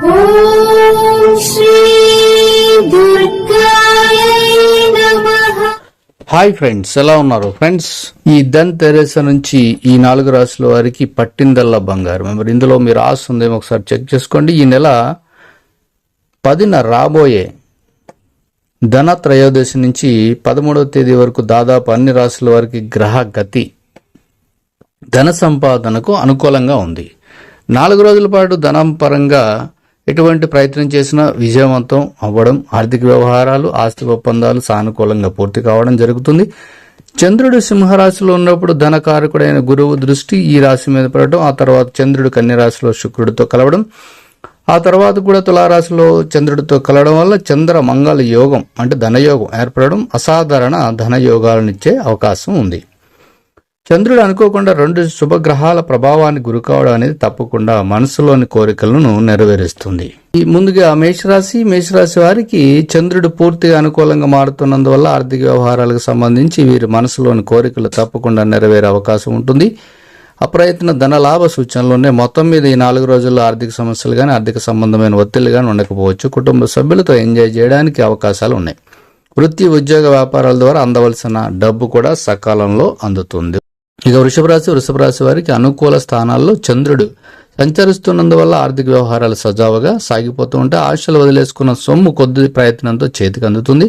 Hi friends ఎలా ఉన్నారు? Friends ఈ దన్ తెరేస నుంచి ఈ నాలుగు రాసుల వారికి పట్టిందల్లా బంగారం. మరి ఇందులో మీ రాసు ఉందేమో ఒకసారి చెక్ చేసుకోండి. ఈ నెల పదిన రాబోయే ధన త్రయోదశి నుంచి పదమూడవ తేదీ వరకు దాదాపు అన్ని రాసుల వారికి గ్రహ గతి ధన సంపాదనకు అనుకూలంగా ఉంది. నాలుగు రోజుల పాటు ధనం పరంగా ఎటువంటి ప్రయత్నం చేసినా విజయవంతం అవ్వడం ఆర్థిక వ్యవహారాలు ఆస్తి ఒప్పందాలు సానుకూలంగా పూర్తి కావడం జరుగుతుంది. చంద్రుడు సింహరాశిలో ఉన్నప్పుడు ధనకారకుడైన గురువు దృష్టి ఈ రాశి మీద పడటం ఆ తర్వాత చంద్రుడు కన్యరాశిలో శుక్రుడితో కలవడం. ఆ తర్వాత కూడా తులారాశిలో చంద్రుడితో కలవడం వల్ల చంద్ర మంగళ యోగం అంటే ధనయోగం ఏర్పడడం అసాధారణ ధనయోగాలనిచ్చే అవకాశం ఉంది. చంద్రుడు అనుకోకుండా రెండు శుభగ్రహాల ప్రభావానికి గురికావడం అనేది తప్పకుండా మనసులోని కోరికలను నెరవేరుస్తుంది. ముందుగా మేషరాశి మేషరాశి వారికి చంద్రుడు పూర్తిగా అనుకూలంగా మారుతున్నందువల్ల ఆర్థిక వ్యవహారాలకు సంబంధించి వీరి మనసులోని కోరికలు తప్పకుండా నెరవేరే అవకాశం ఉంటుంది. అప్రయత్న ధన లాభ సూచనలోనే మొత్తం మీద ఈ నాలుగు రోజుల్లో ఆర్థిక సమస్యలు కానీ ఆర్థిక సంబంధమైన ఒత్తిళ్ళు కానీ ఉండకపోవచ్చు. కుటుంబ సభ్యులతో ఎంజాయ్ చేయడానికి అవకాశాలు ఉన్నాయి. వృత్తి ఉద్యోగ వ్యాపారాల ద్వారా అందవలసిన డబ్బు కూడా సకాలంలో అందుతుంది. ఇక వృషభ రాశి వృషభ రాశి వారికి అనుకూల స్థానాల్లో చంద్రుడు సంచరిస్తున్నందువల్ల ఆర్థిక వ్యవహారాలు సజావుగా సాగిపోతూ ఉంటే ఆశలు వదిలేసుకున్న సొమ్ము కొద్ది ప్రయత్నంతో చేతికి అందుతుంది.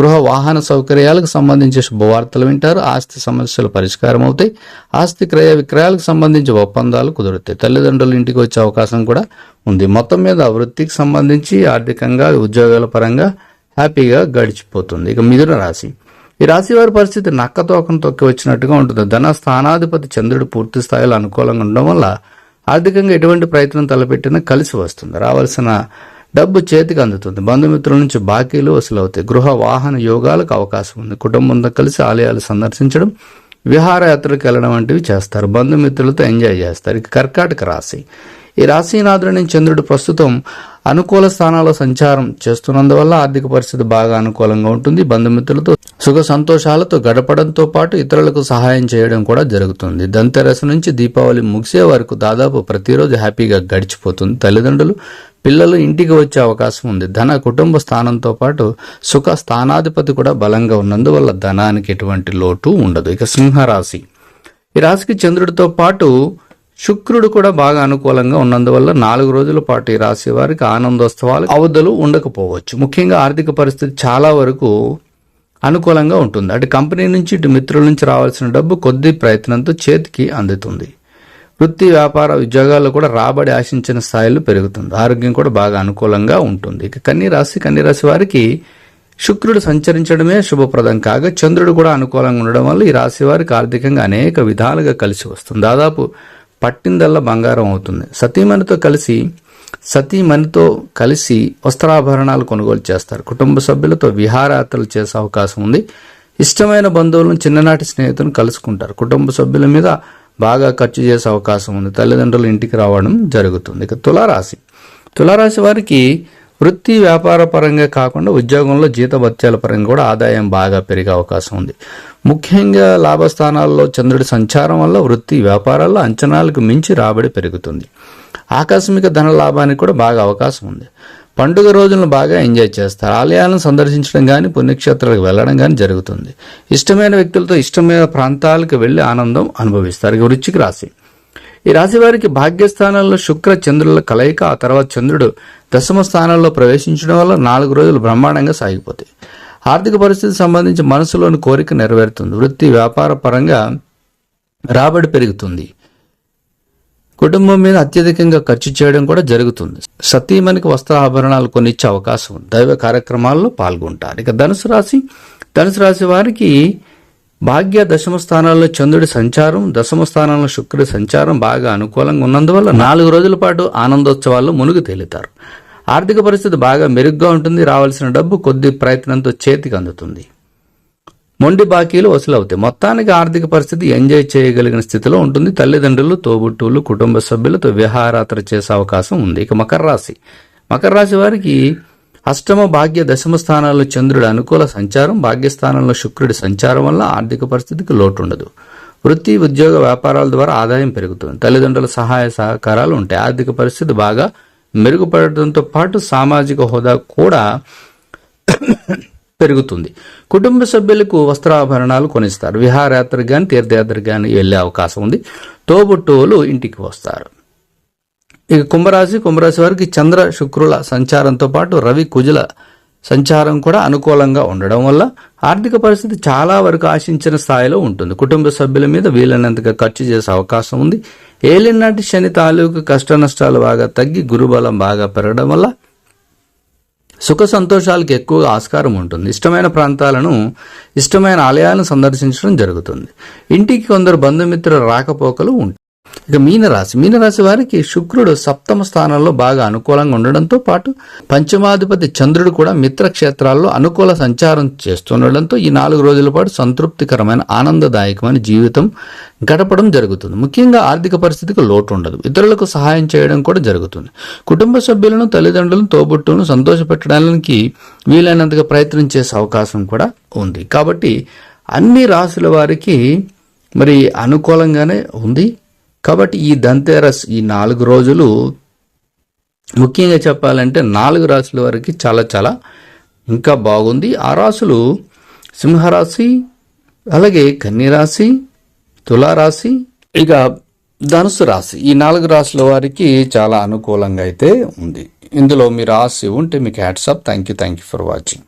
గృహ వాహన సౌకర్యాలకు సంబంధించి శుభవార్తలు వింటారు. ఆస్తి సమస్యలు పరిష్కారం అవుతాయి ఆస్తి క్రయ విక్రయాలకు సంబంధించి ఒప్పందాలు కుదురుతాయి. తల్లిదండ్రులు ఇంటికి వచ్చే అవకాశం కూడా ఉంది. మొత్తం మీద వృత్తికి సంబంధించి ఆర్థికంగా ఉద్యోగాల పరంగా హ్యాపీగా గడిచిపోతుంది. ఇక మిథున రాశి. ఈ రాశి వారి పరిస్థితి నక్క తోకం తొక్కి వచ్చినట్టుగా ఉంటుంది. ధన స్థానాధిపతి చంద్రుడు పూర్తి స్థాయిలో అనుకూలంగా ఉండడం వల్ల ఆర్థికంగా ఎటువంటి ప్రయత్నం తలపెట్టినా కలిసి వస్తుంది. రావాల్సిన డబ్బు చేతికి అందుతుంది. బంధుమిత్రుల నుంచి బాకీలు వసూలవుతాయి. గృహ వాహన యోగాలకు అవకాశం ఉంది. కుటుంబంతో కలిసి ఆలయాలు సందర్శించడం విహారయాత్రకు వెళ్ళడం వంటివి చేస్తారు. బంధుమిత్రులతో ఎంజాయ్ చేస్తారు. ఇక కర్కాటక రాశి. ఈ రాశినాథుడిని చంద్రుడు ప్రస్తుతం అనుకూల స్థానాల్లో సంచారం చేస్తున్నందువల్ల ఆర్థిక పరిస్థితి బాగా అనుకూలంగా ఉంటుంది. బంధుమిత్రులతో సుఖ సంతోషాలతో గడపడంతో పాటు ఇతరులకు సహాయం చేయడం కూడా జరుగుతుంది. దంతెరస నుంచి దీపావళి ముగిసే వరకు దాదాపు ప్రతిరోజు హ్యాపీగా గడిచిపోతుంది. తల్లిదండ్రులు పిల్లలు ఇంటికి వచ్చే అవకాశం ఉంది. ధన కుటుంబ స్థానంతో పాటు సుఖ స్థానాధిపతి కూడా బలంగా ఉన్నందువల్ల ధనానికి ఎటువంటి లోటు ఉండదు. ఇక సింహరాశి. ఈ రాశికి చంద్రుడితో పాటు శుక్రుడు కూడా బాగా అనుకూలంగా ఉన్నందువల్ల నాలుగు రోజుల పాటు ఈ రాశి వారికి ఆనందోత్సవాలు అవధులు ఉండకపోవచ్చు. ముఖ్యంగా ఆర్థిక పరిస్థితి చాలా వరకు అనుకూలంగా ఉంటుంది. అటు కంపెనీ నుంచి ఇటు మిత్రుల నుంచి రావాల్సిన డబ్బు కొద్ది ప్రయత్నంతో చేతికి అందుతుంది. వృత్తి వ్యాపార ఉద్యోగాల్లో కూడా రాబడి ఆశించిన స్థాయిలో పెరుగుతుంది. ఆరోగ్యం కూడా బాగా అనుకూలంగా ఉంటుంది. ఇక కన్నీ రాశి కన్నీ రాశి వారికి శుక్రుడు సంచరించడమే శుభప్రదం కాగా చంద్రుడు కూడా అనుకూలంగా ఉండడం వల్ల ఈ రాశి వారికి ఆర్థికంగా అనేక విధాలుగా కలిసి వస్తుంది. దాదాపు పట్టిందల్లా బంగారం అవుతుంది. సతీమణితో కలిసి సతీమణితో కలిసి వస్త్రాభరణాలు కొనుగోలు చేస్తారు. కుటుంబ సభ్యులతో విహారయాత్రలు చేసే అవకాశం ఉంది. ఇష్టమైన బంధువులను చిన్ననాటి స్నేహితులను కలుసుకుంటారు. కుటుంబ సభ్యుల మీద బాగా ఖర్చు చేసే అవకాశం ఉంది. తల్లిదండ్రులు ఇంటికి రావడం జరుగుతుంది. ఇక తులారాశి. తులారాశి వారికి వృత్తి వ్యాపార పరంగా కాకుండా ఉద్యోగంలో జీతభత్యాల పరంగా కూడా ఆదాయం బాగా పెరిగే అవకాశం ఉంది. ముఖ్యంగా లాభస్థానాల్లో చంద్రుడి సంచారం వల్ల వృత్తి వ్యాపారాల్లో అంచనాలకు మించి రాబడి పెరుగుతుంది. ఆకస్మిక ధన లాభానికి కూడా బాగా అవకాశం ఉంది. పండుగ రోజులను బాగా ఎంజాయ్ చేస్తారు. ఆలయాలను సందర్శించడం కానీ పుణ్యక్షేత్రాలకు వెళ్ళడం కానీ జరుగుతుంది. ఇష్టమైన వ్యక్తులతో ఇష్టమైన ప్రాంతాలకు వెళ్ళి ఆనందం అనుభవిస్తారు. ఇక వృచ్చిక రాశి. ఈ రాశి వారికి భాగ్యస్థానంలో శుక్ర చంద్రుల కలయిక ఆ తర్వాత చంద్రుడు దశమ స్థానంలో ప్రవేశించడం వల్ల నాలుగు రోజులు బ్రహ్మాండంగా సాగిపోతాయి. ఆర్థిక పరిస్థితి సంబంధించి మనసులోని కోరిక నెరవేరుతుంది. వృత్తి వ్యాపార పరంగా రాబడి పెరుగుతుంది. కుటుంబం మీద అత్యధికంగా ఖర్చు చేయడం కూడా జరుగుతుంది. సతీమణికి వస్త్ర ఆభరణాలు కొనిచ్చే అవకాశం ఉంది. దైవ కార్యక్రమాల్లో పాల్గొంటారు. ఇక ధనుసు రాశి ధనుసు రాశి వారికి భాగ్య దశమ స్థానాల్లో చంద్రుడి సంచారం దశమ స్థానంలో శుక్రుడి సంచారం బాగా అనుకూలంగా ఉన్నందువల్ల నాలుగు రోజుల పాటు ఆనందోత్సవాల్లో మునిగి తేలుతారు. ఆర్థిక పరిస్థితి బాగా మెరుగ్గా ఉంటుంది రావాల్సిన డబ్బు కొద్ది ప్రయత్నంతో చేతికి అందుతుంది. మొండి బాకీలు వసూలవుతాయి. మొత్తానికి ఆర్థిక పరిస్థితి ఎంజాయ్ చేయగలిగిన స్థితిలో ఉంటుంది. తల్లిదండ్రులు తోబుట్టువులు కుటుంబ సభ్యులతో విహారయాత్ర చేసే అవకాశం ఉంది. ఇక మకర రాశి. మకర రాశి వారికి అష్టమ భాగ్య దశమ స్థానాల్లో చంద్రుడి అనుకూల సంచారం భాగ్యస్థానంలో శుక్రుడి సంచారం వల్ల ఆర్థిక పరిస్థితికి లోటు ఉండదు వృత్తి ఉద్యోగ వ్యాపారాల ద్వారా ఆదాయం పెరుగుతుంది. తల్లిదండ్రుల సహాయ సహకారాలు ఉంటాయి. ఆర్థిక పరిస్థితి బాగా మెరుగుపడటంతో పాటు సామాజిక హోదా కూడా పెరుగుతుంది. కుటుంబ సభ్యులకు వస్త్రాభరణాలు కొనిస్తారు. విహారయాత్ర కానీ తీర్థయాత్ర కానీ వెళ్ళే అవకాశం ఉంది. తోబుట్టువులు ఇంటికి వస్తారు. ఇక కుంభరాశి కుంభరాశి వారికి చంద్ర శుక్రుల సంచారంతో పాటు రవి కుజుల సంచారం కూడా అనుకూలంగా ఉండడం వల్ల ఆర్థిక పరిస్థితి చాలా వరకు ఆశించిన స్థాయిలో ఉంటుంది. కుటుంబ సభ్యుల మీద వీలైనంతగా ఖర్చు చేసే అవకాశం ఉంది. ఏలినాటి శని తాలూకు కష్ట నష్టాలు బాగా తగ్గి గురుబలం బాగా పెరగడం వల్ల సుఖ సంతోషాలకు ఎక్కువగా ఆస్కారం ఉంటుంది. ఇష్టమైన ప్రాంతాలను ఇష్టమైన ఆలయాలను సందర్శించడం జరుగుతుంది. ఇంటికి కొందరు బంధుమిత్రుల రాకపోకలు ఉంటాయి ఇక మీనరాశి. మీనరాశి వారికి శుక్రుడు సప్తమ స్థానంలో బాగా అనుకూలంగా ఉండడంతో పాటు పంచమాధిపతి చంద్రుడు కూడా మిత్ర క్షేత్రాల్లో అనుకూల సంచారం చేస్తుండడంతో ఈ నాలుగు రోజుల పాటు సంతృప్తికరమైన ఆనందదాయకమైన జీవితం గడపడం జరుగుతుంది. ముఖ్యంగా ఆర్థిక పరిస్థితికి లోటు ఉండదు ఇతరులకు సహాయం చేయడం కూడా జరుగుతుంది. కుటుంబ సభ్యులను తల్లిదండ్రులను తోబుట్టును సంతోషపెట్టడానికి వీలైనంతగా ప్రయత్నం చేసే అవకాశం కూడా ఉంది. కాబట్టి అన్ని రాశుల వారికి మరి అనుకూలంగానే ఉంది. కాబట్టి ఈ దంతేరస్ ఈ నాలుగు రోజులు ముఖ్యంగా చెప్పాలంటే నాలుగు రాశుల వారికి చాలా చాలా ఇంకా బాగుంది. ఆ రాశులు సింహరాశి అలాగే కన్యరాశి తులారాశి ఇక ధనుసు రాశి. ఈ నాలుగు రాశుల వారికి చాలా అనుకూలంగా అయితే ఉంది. ఇందులో మీ రాశి ఉంటే మీకు hats off thank you thank you for watching